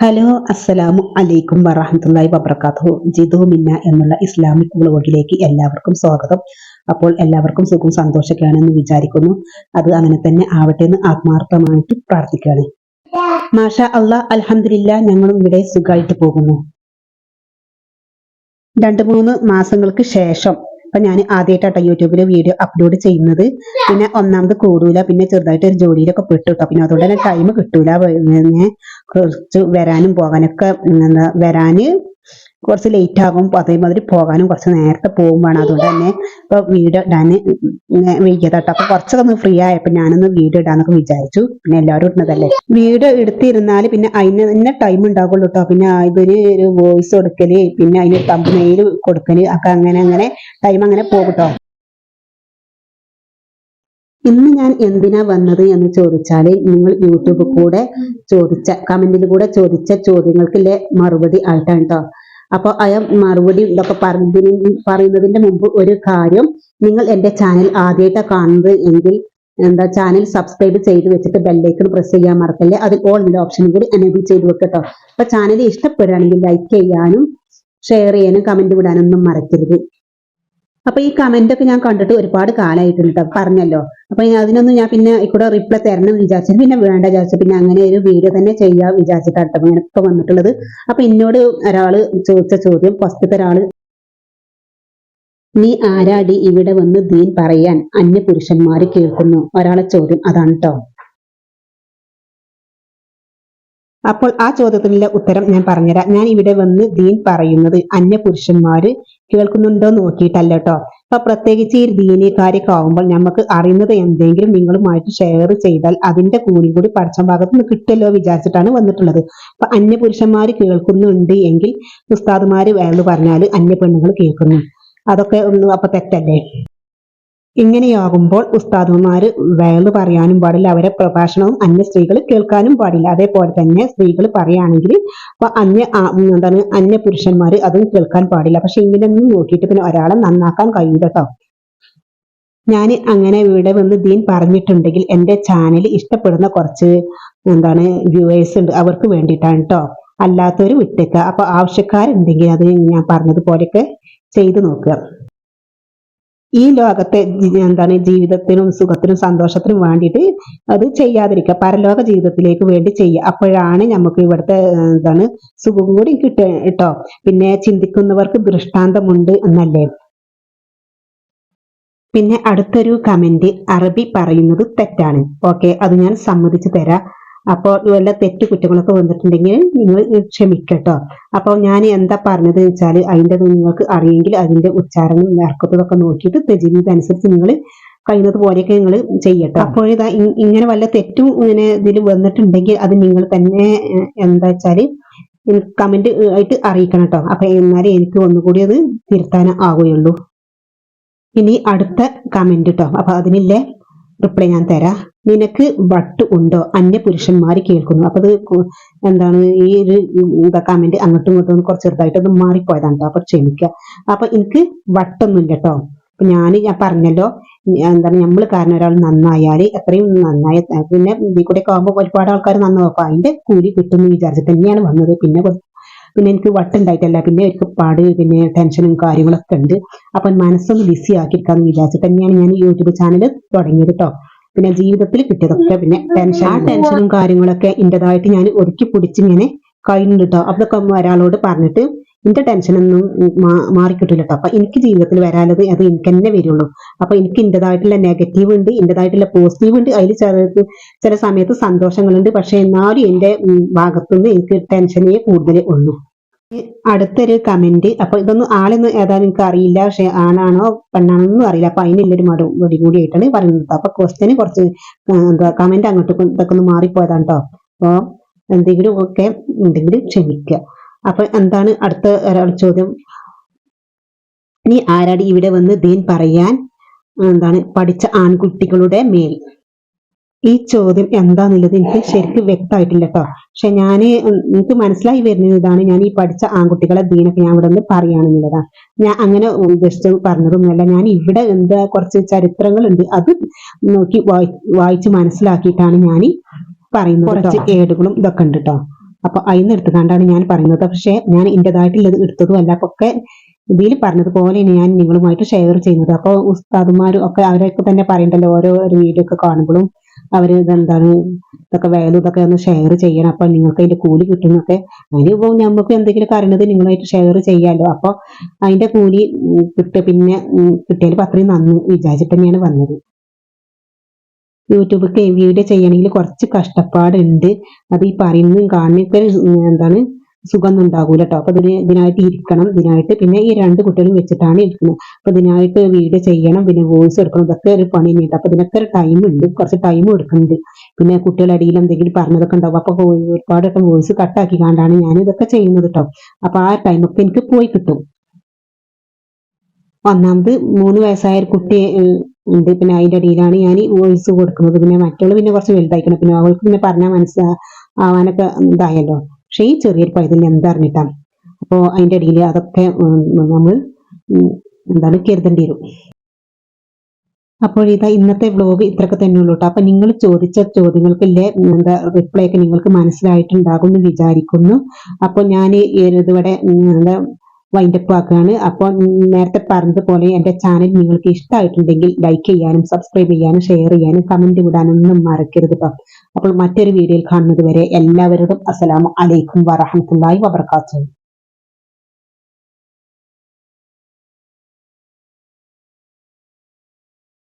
Hello അസ്സലാമു അലൈക്കും വറഹമത്തല്ലായി വബർക്കാത്തു ജിതു മിന്ന എന്നുള്ള ഇസ്ലാമിക് വ്ളോഗിലേക്ക് എല്ലാവർക്കും സ്വാഗതം. അപ്പോൾ എല്ലാവർക്കും സുഖം സന്തോഷമൊക്കെയാണെന്ന് വിചാരിക്കുന്നു. അത് അങ്ങനെ തന്നെ ആവട്ടെ എന്ന് ആത്മാർത്ഥമായിട്ട് പ്രാർത്ഥിക്കുകയാണ്. മാഷ അള്ളാഹ് അലഹമില്ല ഞങ്ങളും ഇവിടെ സുഖമായിട്ട് പോകുന്നു. രണ്ട് മൂന്ന് മാസങ്ങൾക്ക് ശേഷം അപ്പൊ ഞാൻ ആദ്യമായിട്ടാട്ടോ യൂട്യൂബിൽ വീഡിയോ അപ്ലോഡ് ചെയ്യുന്നത്. പിന്നെ ഒന്നാമത് കൂടൂല പിന്നെ ചെറുതായിട്ട് ഒരു ജോലിയിലൊക്കെ പെട്ടു കേട്ടോ പിന്നെ അതുകൊണ്ട് തന്നെ ടൈം കിട്ടൂല കുറച്ച് വരാനും പോകാനൊക്കെ എന്താ വരാന് കുറച്ച് ലേറ്റ് ആകും. അതേമാതിരി പോകാനും കുറച്ച് നേരത്തെ പോകും വേണം. അതുകൊണ്ട് തന്നെ ഇപ്പൊ വീഡിയോ ഇടാൻ വൈകിയതാട്ടോ അപ്പൊ കുറച്ചൊക്കെ ഒന്ന് ഫ്രീ ആയപ്പോ ഞാനൊന്ന് വീഡിയോ ഇടാന്നൊക്കെ വിചാരിച്ചു. പിന്നെ എല്ലാവരും ഇടുന്നതല്ലേ? വീഡിയോ എടുത്തിരുന്നാൽ പിന്നെ അതിന് തന്നെ ടൈം ഉണ്ടാകുള്ളൂ കേട്ടോ പിന്നെ ഇതിന് ഒരു വോയിസ് കൊടുക്കൽ പിന്നെ അതിന് തമ്പനെയിൽ കൊടുക്കൽ ഒക്കെ അങ്ങനെ അങ്ങനെ ടൈം അങ്ങനെ പോകും കേട്ടോ ഇന്ന് ഞാൻ എന്തിനാ വന്നത് എന്ന് ചോദിച്ചാൽ നിങ്ങൾ യൂട്യൂബിൽ കൂടെ ചോദിച്ച കമന്റിൽ കൂടെ ചോദിച്ച ചോദ്യങ്ങൾക്കുള്ള മറുപടി ആയിട്ടാണ് കേട്ടോ അപ്പൊ അയാൾ മറുപടി ഇതൊക്കെ പറയുന്നതിന്റെ മുമ്പ് ഒരു കാര്യം നിങ്ങൾ എന്റെ ചാനൽ ആദ്യമായിട്ടാണ് കാണുന്നത് എങ്കിൽ എന്താ ചാനൽ സബ്സ്ക്രൈബ് ചെയ്ത് വെച്ചിട്ട് ബെല്ലൈക്കൺ പ്രസ് ചെയ്യാൻ മറക്കല്ലേ? അതിൽ ഓൾ ഉള്ള ഓപ്ഷനും കൂടി എനേബിൾ ചെയ്ത് വെക്കട്ടോ. അപ്പൊ ചാനൽ ഇഷ്ടപ്പെടുകയാണെങ്കിൽ ലൈക്ക് ചെയ്യാനും ഷെയർ ചെയ്യാനും കമന്റ് വിടാനൊന്നും മറക്കരുത്. അപ്പൊ ഈ കമന്റ് ഒക്കെ ഞാൻ കണ്ടിട്ട് ഒരുപാട് കാലമായിട്ടുണ്ട് പറഞ്ഞല്ലോ. അപ്പൊ അതിനൊന്നും ഞാൻ പിന്നെ ഇക്കൂടെ റിപ്ലൈ തരണം എന്ന് വിചാരിച്ചു പിന്നെ വേണ്ട വിചാരിച്ചു. പിന്നെ അങ്ങനെ ഒരു വീഡിയോ തന്നെ ചെയ്യാൻ വിചാരിച്ചിട്ടാണ് അങ്ങനെ ഇപ്പൊ വന്നിട്ടുള്ളത്. അപ്പൊ എന്നോട് ഒരാൾ ചോദിച്ച ചോദ്യം ഫസ്റ്റത്തെ ഒരാൾ നീ ആരാടി ഇവിടെ വന്ന് ദീൻ പറയാൻ അന്യ പുരുഷന്മാര് കേൾക്കുന്നു? ഒരാളെ ചോദ്യം അതാണ് കേട്ടോ അപ്പോൾ ആ ചോദ്യത്തിനുള്ള ഉത്തരം ഞാൻ പറഞ്ഞുതരാം. ഞാൻ ഇവിടെ വന്ന് ദീൻ പറയുന്നത് അന്യ പുരുഷന്മാര് കേൾക്കുന്നുണ്ടോ നോക്കിയിട്ടല്ല കേട്ടോ. അപ്പൊ പ്രത്യേകിച്ച് ഈ ദീനി ആകുമ്പോൾ നമുക്ക് അറിയുന്നത് എന്തെങ്കിലും നിങ്ങളുമായിട്ട് ഷെയർ ചെയ്താൽ അതിന്റെ കൂലി കൂടി പഠിച്ച ഭാഗത്ത് നിന്ന് കിട്ടുമല്ലോ വിചാരിച്ചിട്ടാണ് വന്നിട്ടുള്ളത്. അപ്പൊ അന്യ പുരുഷന്മാര് കേൾക്കുന്നുണ്ട് എങ്കിൽ ഉസ്താദുമാര് വേണമെന്ന് പറഞ്ഞാൽ അന്യ പെണ്ണുങ്ങൾ കേൾക്കുന്നു. അതൊക്കെ ഒന്ന് അപ്പൊ തെറ്റല്ലേ? ഇങ്ങനെയാകുമ്പോൾ ഉസ്താദുമാര് വേൾ പറയാനും പാടില്ല. അവരെ പ്രഭാഷണവും അന്യ സ്ത്രീകൾ കേൾക്കാനും പാടില്ല. അതേപോലെ തന്നെ സ്ത്രീകൾ പറയുകയാണെങ്കിൽ അന്യ എന്താണ് അന്യ പുരുഷന്മാര് അതും കേൾക്കാൻ പാടില്ല. പക്ഷെ ഇങ്ങനെയൊന്നും നോക്കിയിട്ട് പിന്നെ ഒരാളെ നന്നാക്കാൻ കഴിയില്ല കേട്ടോ ഞാൻ അങ്ങനെ ഇവിടെ വന്ന് ദീൻ പറഞ്ഞിട്ടുണ്ടെങ്കിൽ എന്റെ ചാനൽ ഇഷ്ടപ്പെടുന്ന കുറച്ച് എന്താണ് വ്യൂവേഴ്സ് ഉണ്ട്. അവർക്ക് വേണ്ടിയിട്ടാണ് കേട്ടോ അല്ലാത്തവർ വിട്ടേക്കുക അപ്പൊ ആവശ്യക്കാരുണ്ടെങ്കിൽ അത് ഞാൻ പറഞ്ഞതുപോലെയൊക്കെ ചെയ്തു നോക്കുക. ഈ ലോകത്തെ എന്താണ് ജീവിതത്തിനും സുഖത്തിനും സന്തോഷത്തിനും വേണ്ടിയിട്ട് അത് ചെയ്യാതിരിക്കുക. പരലോക ജീവിതത്തിലേക്ക് വേണ്ടി ചെയ്യുക. അപ്പോഴാണ് നമുക്ക് ഇവിടുത്തെ എന്താണ് സുഖം കൂടി കിട്ടുക കേട്ടോ. പിന്നെ ചിന്തിക്കുന്നവർക്ക് ദൃഷ്ടാന്തമുണ്ട് എന്നല്ലേ? പിന്നെ അടുത്തൊരു കമന്റ് അറബി പറയുന്നത് തെറ്റാണ്. ഓക്കെ അത് ഞാൻ സമ്മതിച്ചു തരാം. അപ്പോൾ വല്ല തെറ്റ് കുറ്റങ്ങളൊക്കെ വന്നിട്ടുണ്ടെങ്കിൽ നിങ്ങൾ ക്ഷമിക്കട്ടോ അപ്പോൾ ഞാൻ എന്താ പറഞ്ഞത് വെച്ചാൽ അതിന്റെ നിങ്ങൾക്ക് അറിയെങ്കിൽ അതിന്റെ ഉച്ചാരണം ഇറക്കത്തതൊക്കെ നോക്കിയിട്ട് തെജിനീത് അനുസരിച്ച് നിങ്ങൾ കഴിയുന്നത് പോലെയൊക്കെ നിങ്ങൾ ചെയ്യട്ടോ. അപ്പോൾ ഇതാ ഇങ്ങനെ വല്ല തെറ്റും ഇങ്ങനെ ഇതിൽ വന്നിട്ടുണ്ടെങ്കിൽ അത് നിങ്ങൾ തന്നെ എന്താ വെച്ചാൽ കമന്റ് ആയിട്ട് അറിയിക്കണം കേട്ടോ. അപ്പൊ എന്നാലേ എനിക്ക് ഒന്നുകൂടി അത് തിരുത്താൻ ആവുകയുള്ളൂ. ഇനി അടുത്ത കമന്റ് കേട്ടോ അപ്പൊ അതിനില്ലേ റിപ്ലൈ ഞാൻ തരാ. നിനക്ക് വട്ട് ഉണ്ടോ? അന്യ പുരുഷന്മാർ കേൾക്കുന്നു. അപ്പൊ അത് എന്താണ് ഈ ഒരു എന്താ കമന്റ് അങ്ങോട്ടും ഇങ്ങോട്ടും കുറച്ച് ചെറുതായിട്ട് അത് മാറിപ്പോയതാണ് കേട്ടോ അപ്പൊ ക്ഷമിക്കുക അപ്പൊ എനിക്ക് വട്ടൊന്നും കേട്ടോ ഞാൻ ഞാൻ പറഞ്ഞല്ലോ എന്താണ് നമ്മൾ കാരണം ഒരാൾ നന്നായാൽ എത്രയും നന്നായി പിന്നെ ഇതിൽ കൂടെ ഒക്കെ ആകുമ്പോൾ ഒരുപാട് ആൾക്കാർ നന്നാവും. അപ്പൊ അതിന്റെ കൂലി കിട്ടുമെന്ന് വിചാരിച്ചിട്ട് തന്നെയാണ് വന്നത്. പിന്നെ പിന്നെ എനിക്ക് വട്ടുണ്ടായിട്ടല്ല. പിന്നെ എനിക്ക് പാട് പിന്നെ ടെൻഷനും കാര്യങ്ങളൊക്കെ ഉണ്ട്. അപ്പം മനസ്സൊന്ന് ബിസി ആക്കിയിരിക്കാന്ന് വിചാരിച്ചിട്ട് തന്നെയാണ് ഞാൻ യൂട്യൂബ് ചാനൽ തുടങ്ങിയത് കേട്ടോ പിന്നെ ജീവിതത്തിൽ കിട്ടിയതൊക്കെ പിന്നെ ടെൻഷൻ ആ ടെൻഷനും കാര്യങ്ങളൊക്കെ എന്റെതായിട്ട് ഞാൻ ഒതുക്കി പിടിച്ചിങ്ങനെ കഴിഞ്ഞിട്ട് കേട്ടോ അതൊക്കെ ഒരാളോട് പറഞ്ഞിട്ട് എന്റെ ടെൻഷനൊന്നും മാറിക്കിട്ടില്ല കേട്ടോ അപ്പൊ എനിക്ക് ജീവിതത്തിൽ വരാനുള്ളത് അത് എനിക്ക് തന്നെ വരുള്ളൂ. അപ്പൊ എനിക്ക് എന്റെതായിട്ടുള്ള നെഗറ്റീവ് ഉണ്ട് എന്റെതായിട്ടുള്ള പോസിറ്റീവ് ഉണ്ട്. അതിൽ ചില ചില സമയത്ത് സന്തോഷങ്ങളുണ്ട്. പക്ഷെ എന്നാലും എന്റെ ഉം, ഭാഗത്തുനിന്ന് എനിക്ക് ടെൻഷനേ കൂടുതലേ ഉള്ളൂ. അടുത്തൊരു കമന്റ് അപ്പൊ ഇതൊന്നും ആളെന്ന് ഏതായാലും എനിക്ക് അറിയില്ല. പക്ഷെ ആണാണോ പെണ്ണാണോ ഒന്നും അറിയില്ല. അപ്പൊ അതിനുള്ളൊരു മറുപടി കൂടി ആയിട്ടാണ് പറയുന്നത് അപ്പൊ ക്വസ്റ്റ്യന് കുറച്ച് എന്താ കമന്റ് അങ്ങോട്ട് ഇതൊക്കെ ഒന്ന് മാറിപ്പോയതാണ് കേട്ടോ. അപ്പൊ എന്തെങ്കിലും ഒക്കെ ഉണ്ടെങ്കിൽ ക്ഷമിക്കുക അപ്പൊ എന്താണ് അടുത്ത ഒരാൾ ചോദ്യം? നീ ആരാടി ഇവിടെ വന്ന് ദീൻ പറയാൻ എന്താണ് പഠിച്ച ആൺകുട്ടികളുടെ മേൽ? ഈ ചോദ്യം എന്താന്നുള്ളത് എനിക്ക് ശരിക്കും വ്യക്തമായിട്ടില്ല കേട്ടോ പക്ഷെ ഞാൻ എനിക്ക് മനസ്സിലായി വരുന്നതാണ് ഇതാണ്. ഞാൻ ഈ പഠിച്ച ആൺകുട്ടികളെ ദീനൊക്കെ ഞാൻ ഇവിടെ നിന്ന് പറയുകയാണെന്നുള്ളതാണ്. ഞാൻ അങ്ങനെ ഉദ്ദേശിച്ച് പറഞ്ഞതൊന്നുമല്ല ഞാൻ ഇവിടെ എന്താ കുറച്ച് ചരിത്രങ്ങളുണ്ട്. അത് നോക്കി വായി വായിച്ച് മനസ്സിലാക്കിയിട്ടാണ് ഞാൻ പറയുന്നത് കുറച്ച് ഏടുകളും ഇതൊക്കെ ഉണ്ട് കേട്ടോ അപ്പൊ അതിന്ന് എടുത്തുകൊണ്ടാണ് ഞാൻ പറയുന്നത്. പക്ഷെ ഞാൻ എന്റെതായിട്ടുള്ളത് എടുത്തതും അല്ല. അപ്പൊ ഒക്കെ ഇതിൽ പറഞ്ഞതുപോലെയാണ് ഞാൻ നിങ്ങളുമായിട്ട് ഷെയർ ചെയ്യുന്നത്. അപ്പോൾ ഉസ്താദുമാരും ഒക്കെ അവരൊക്കെ തന്നെ പറയണ്ടല്ലോ ഓരോ വീഡിയോ ഒക്കെ കാണുമ്പോഴും അവർ ഇതെന്താണ് ഇതൊക്കെ വേലും ഇതൊക്കെ ഒന്ന് ഷെയർ ചെയ്യണം. അപ്പൊ നിങ്ങൾക്ക് അതിന്റെ കൂലി കിട്ടുന്നൊക്കെ അതിന് ഇപ്പോൾ നമുക്ക് എന്തെങ്കിലും അറിയുന്നത് നിങ്ങളായിട്ട് ഷെയർ ചെയ്യാമല്ലോ അപ്പൊ അതിന്റെ കൂലി കിട്ടുക പിന്നെ കിട്ടിയാലും അത്രയും നന്ന് വിചാരിച്ചിട്ട് തന്നെയാണ് വന്നത്. യൂട്യൂബിലേക്ക് വീഡിയോ ചെയ്യണമെങ്കിൽ കുറച്ച് കഷ്ടപ്പാടുണ്ട്. അത് ഈ പറയുന്നതും കാണുന്നൊക്കെ എന്താണ് സുഖമൊന്നും ഉണ്ടാകൂല കേട്ടോ അപ്പൊ ഇതിന് ഇതിനായിട്ട് ഇരിക്കണം ഇതിനായിട്ട് പിന്നെ ഈ രണ്ട് കുട്ടികളും വെച്ചിട്ടാണ് ഇരിക്കുന്നത്. അപ്പൊ ഇതിനായിട്ട് വീഡിയോ ചെയ്യണം പിന്നെ വോയിസ് എടുക്കണം ഇതൊക്കെ ഒരു പണി തന്നെയുണ്ട് അപ്പൊ ഇതിനൊക്കെ ഒരു ടൈം ഉണ്ട് കുറച്ച് ടൈം എടുക്കുന്നുണ്ട് പിന്നെ കുട്ടികളുടെ ഇടയിൽ എന്തെങ്കിലും പറഞ്ഞതൊക്കെ ഉണ്ടാവും. അപ്പൊ ഒരുപാടൊക്കെ വോയിസ് കട്ടാക്കി കാണാണ് ഞാൻ ഇതൊക്കെ ചെയ്യുന്നത് കേട്ടോ അപ്പൊ ആ ടൈമൊക്കെ എനിക്ക് പോയി കിട്ടും. ഒന്നാമത് മൂന്ന് വയസ്സായ ഒരു കുട്ടി ഉണ്ട്. പിന്നെ അതിന്റെ ഇടയിലാണ് ഞാൻ വോയിസ് കൊടുക്കുന്നത്. പിന്നെ മറ്റുള്ള പിന്നെ കുറച്ച് വലുതായിക്കണം. പിന്നെ അവൾക്ക് പിന്നെ പറഞ്ഞാൽ മനസ്സിലാവാനൊക്കെ ഇതായല്ലോ. പക്ഷെ ഈ ചെറിയൊരു പൈതൽ എന്താ അറിഞ്ഞിട്ടാ? അപ്പോ അതിന്റെ ഇടയിൽ അതൊക്കെ നമ്മൾ എന്താണ് കരുതേണ്ടി വരും. അപ്പോൾ ഇതാ ഇന്നത്തെ വ്ലോഗ് ഇത്രയൊക്കെ തന്നെ ഉള്ളൂ കേട്ടോ അപ്പൊ നിങ്ങൾ ചോദിച്ച ചോദ്യങ്ങൾക്കില്ലേ എന്താ റിപ്ലൈ ഒക്കെ നിങ്ങൾക്ക് മനസ്സിലായിട്ടുണ്ടാകും എന്ന് വിചാരിക്കുന്നു. അപ്പോൾ ഞാൻ ഇതുവരെ എന്താ വൈൻഡപ്പ് ആക്കുകയാണ്. അപ്പോൾ നേരത്തെ പറഞ്ഞതുപോലെ എന്റെ ചാനൽ നിങ്ങൾക്ക് ഇഷ്ടമായിട്ടുണ്ടെങ്കിൽ ലൈക്ക് ചെയ്യാനും സബ്സ്ക്രൈബ് ചെയ്യാനും ഷെയർ ചെയ്യാനും കമന്റ് വിടാനൊന്നും മറക്കരുത് കേട്ടോ അപ്പോൾ മറ്റൊരു വീഡിയോയിൽ കാണുന്നത് വരെ എല്ലാവരോടും അസ്സലാമു അലൈക്കും വറഹമത്തുള്ളാഹി വബർക്കാത്തു.